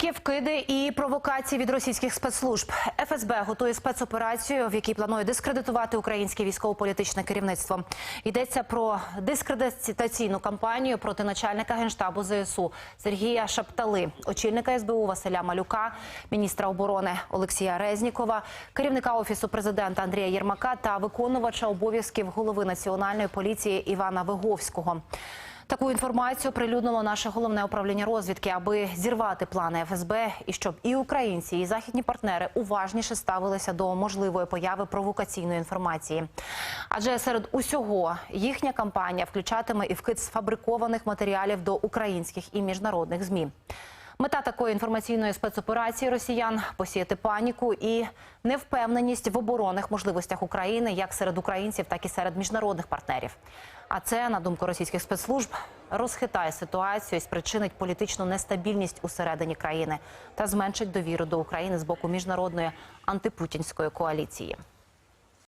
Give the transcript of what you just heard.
Паніки, вкиди і провокації від російських спецслужб. ФСБ готує спецоперацію, в якій планує дискредитувати українське військово-політичне керівництво. Йдеться про дискредитаційну кампанію проти начальника генштабу ЗСУ Сергія Шаптали, очільника СБУ Василя Малюка, міністра оборони Олексія Резнікова, керівника офісу президента Андрія Єрмака та виконувача обов'язків голови національної поліції Івана Виговського. Таку інформацію прилюднило наше головне управління розвідки, аби зірвати плани ФСБ і щоб і українці, і західні партнери уважніше ставилися до можливої появи провокаційної інформації. Адже серед усього їхня кампанія включатиме і вкид сфабрикованих матеріалів до українських і міжнародних змі. Мета такої інформаційної спецоперації росіян посіяти паніку і невпевненість в оборонних можливостях України як серед українців, так і серед міжнародних партнерів. А це, на думку російських спецслужб, розхитає ситуацію і спричинить політичну нестабільність усередині країни та зменшить довіру до України з боку міжнародної антипутінської коаліції.